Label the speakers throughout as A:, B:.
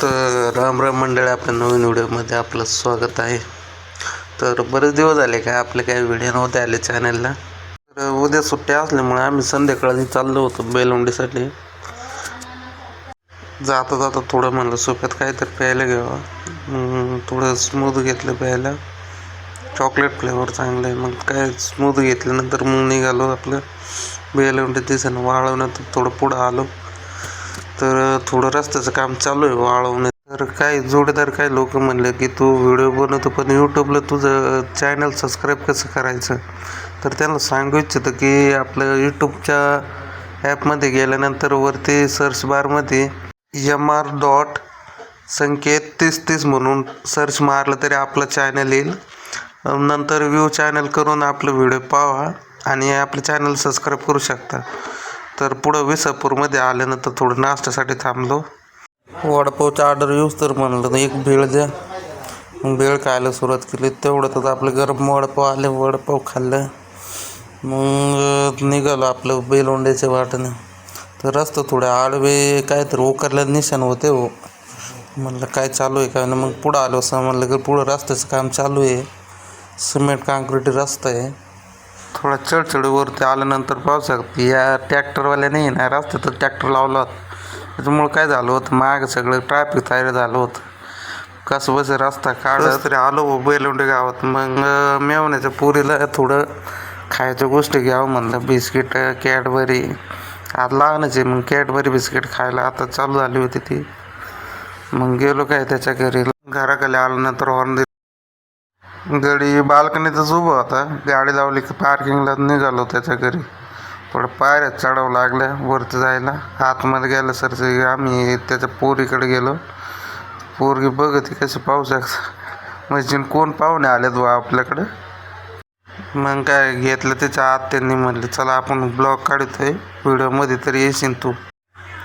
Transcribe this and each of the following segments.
A: तर राम राम मंडळ आपल्या नवीन व्हिडिओमध्ये आपलं स्वागत आहे. तर बरेच दिवस झाले काय आपले काही व्हिडिओ नव्हते आले चॅनलला. तर उद्या सुट्ट्या असल्यामुळे आम्ही संध्याकाळी चाललो होतो बेलवंडीसाठी. जाता जाता थोडं म्हणलं सोप्यात काहीतरी प्यायला घ्यावं. मग थोडं स्मूथ घेतलं प्यायला. चॉकलेट फ्लेवर चांगलं आहे मग काय स्मूथ घेतल्यानंतर मग निघालो आपलं. बेलवंडी दिसेन वाळवण्यात थोडं पुढं आलो. तर थोडं रस्त्याचं काम चालू आहे वाळवणे. तर काय जोडीदार काय लोक म्हणले की तू व्हिडिओ बनवतो पण यूट्यूबला तुझं चॅनल सबस्क्राईब कसं करायचं? तर त्यांना सांगू इच्छितं की आपलं यूट्यूबच्या ॲपमध्ये गेल्यानंतर वरती सर्च बारमध्ये एम आर डॉट संकेत तीस तीस म्हणून सर्च मारलं तरी आपलं चॅनल येईल. नंतर व्ह्यू चॅनल करून आपलं व्हिडिओ पाहा आणि आपलं चॅनल सबस्क्राईब करू शकता. तर पुढं विसापूरमध्ये आल्यानंतर थोडं नाश्त्यासाठी थांबलो. वडापावची ऑर्डर येऊच तर म्हणलं एक भेळ द्या. मग भेळ खायला सुरुवात केली. तेवढ्यातच आपले गरम वडापाव आले वडापाव खाल्लं. मग निघालो आपलं बेलोंड्याच्या वाटेने. तर रस्ता थोडे आडवे काहीतरी उकरल्या निशाण होते हो. म्हणलं काय चालू आहे काय नाही. मग पुढं आलो असं म्हणलं की पुढं रस्त्याचं काम चालू आहे. सिमेंट काँक्रीट रस्ता आहे. थोडा चढचढीवरती आल्यानंतर पावसात या ट्रॅक्टरवाल्याने ना रस्त्यात ट्रॅक्टर लावला होता. त्याच्यामुळं काय झालं होतं? माग सगळं ट्रॅफिक तयार झालं होतं. कसं बस रस्ता काढत तरी आलो बैलवंडे गावात. मग मेवण्याच्या पुरीला थोडं खायच्या गोष्टी घ्यावं म्हणलं. Biscuit Cadbury. आज लहानच आहे मग कॅडबरी बिस्किट खायला आता चालू झाली होती ती. मग गेलो काय त्याच्या घरी. घराकडे आल्यानंतर हॉर्न दिली. गडी बाल्कनीतच उभं होता. गाडी लावली की पार्किंगला निघालो त्याच्या घरी. थोडं पायऱ्या चढावं लागल्या वरती जायला. आतमध्ये गेलं सर ते आम्ही त्याच्या पोरीकडे गेलो. पोरगी बघत कशी पाहू शकता म्हणजे कोण पाहुणे आलेत बा आपल्याकडं. मग काय घेतलं त्याच्या आत त्यांनी म्हणले चला आपण ब्लॉग काढतोय. व्हिडिओमध्ये तरी येशील तू.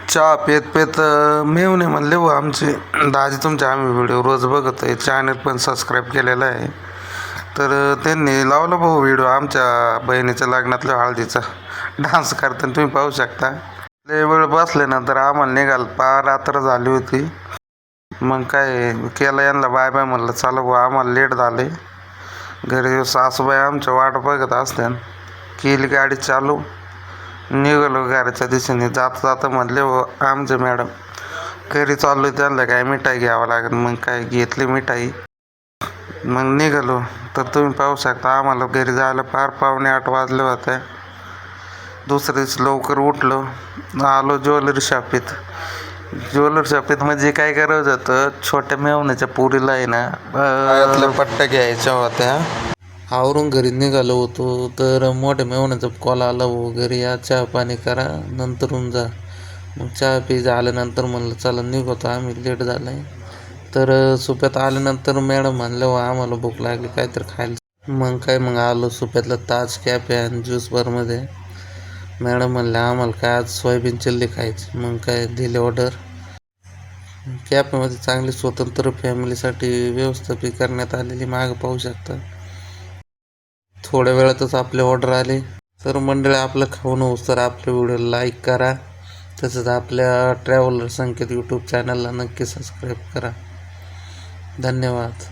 A: चहा पेत पेत मेवणे म्हणले व आमचे दाजी तुमचे आम्ही व्हिडिओ रोज बघत आहे चॅनल पण सबस्क्राईब केलेला आहे. तर त्यांनी लावला भाऊ व्हिडिओ आमच्या बहिणीच्या लग्नातल्या हळदीचा. डान्स करताना तुम्ही पाहू शकता. लय वेळ बसल्यानंतर आम्हाला निघाल पार रात्र झाली होती. मग काय केलं यांना बाय बाय म्हणलं चालू भाऊ आम्हाला लेट झाले घरी सासूबाई आमच्या वाट बघत असत्या केली गाडी चालू. निघालो घराच्या दिशेने जाता जाता म्हणले हो आमचे मॅडम घरी चाललो त्यांना काय मिठाई घ्यावं लागेल मग काय घेतली मिठाई. मग निघालो. तर तुम्ही पाहू शकता आम्हाला घरी जायला फार पावणे आठ वाजले होते. दुसऱ्या दिवशी लवकर उठलो. आलो ज्वेलरी शॉपीत. ज्वेलरी शॉपीत म्हणजे काय करायचं होतं? छोट्या मेवण्याच्या पुरीला आहे ना पायातल्या पट्ट्या घ्यायच्या होत्या. आवरून घरी निघालो होतो. तर मोठ्या मेवण्याचा कॉल आला हो घरी या चहा पाणी करा नंतरून जा. मग चहा पी झाल्यानंतर म्हणलं चला निघतो. आम्ही लेट झालं. आहे तर सुप्यात आल्यानंतर मॅडम म्हणलं व आम्हाला भूक लागली काहीतरी खायला. मग काय मग आलो सुप्यातला ताज कॅफे आणि ज्यूस बारमध्ये. मॅडम म्हणलं आम्हाला काय आज सोयाबीन चिल्ली खायची. मग काय दिले ऑर्डर. कॅफेमध्ये चांगली स्वतंत्र फॅमिलीसाठी व्यवस्थापित करण्यात आलेली मागं पाहू शकता. थोड्या वेळातच आपले ऑर्डर आले. तर मंडळी आपलं खाऊन होऊस तर आपल्या व्हिडिओ लाईक करा. तसंच आपल्या ट्रॅव्हलर संकेत यूट्यूब चॅनलला नक्की सबस्क्राईब करा. धन्यवाद.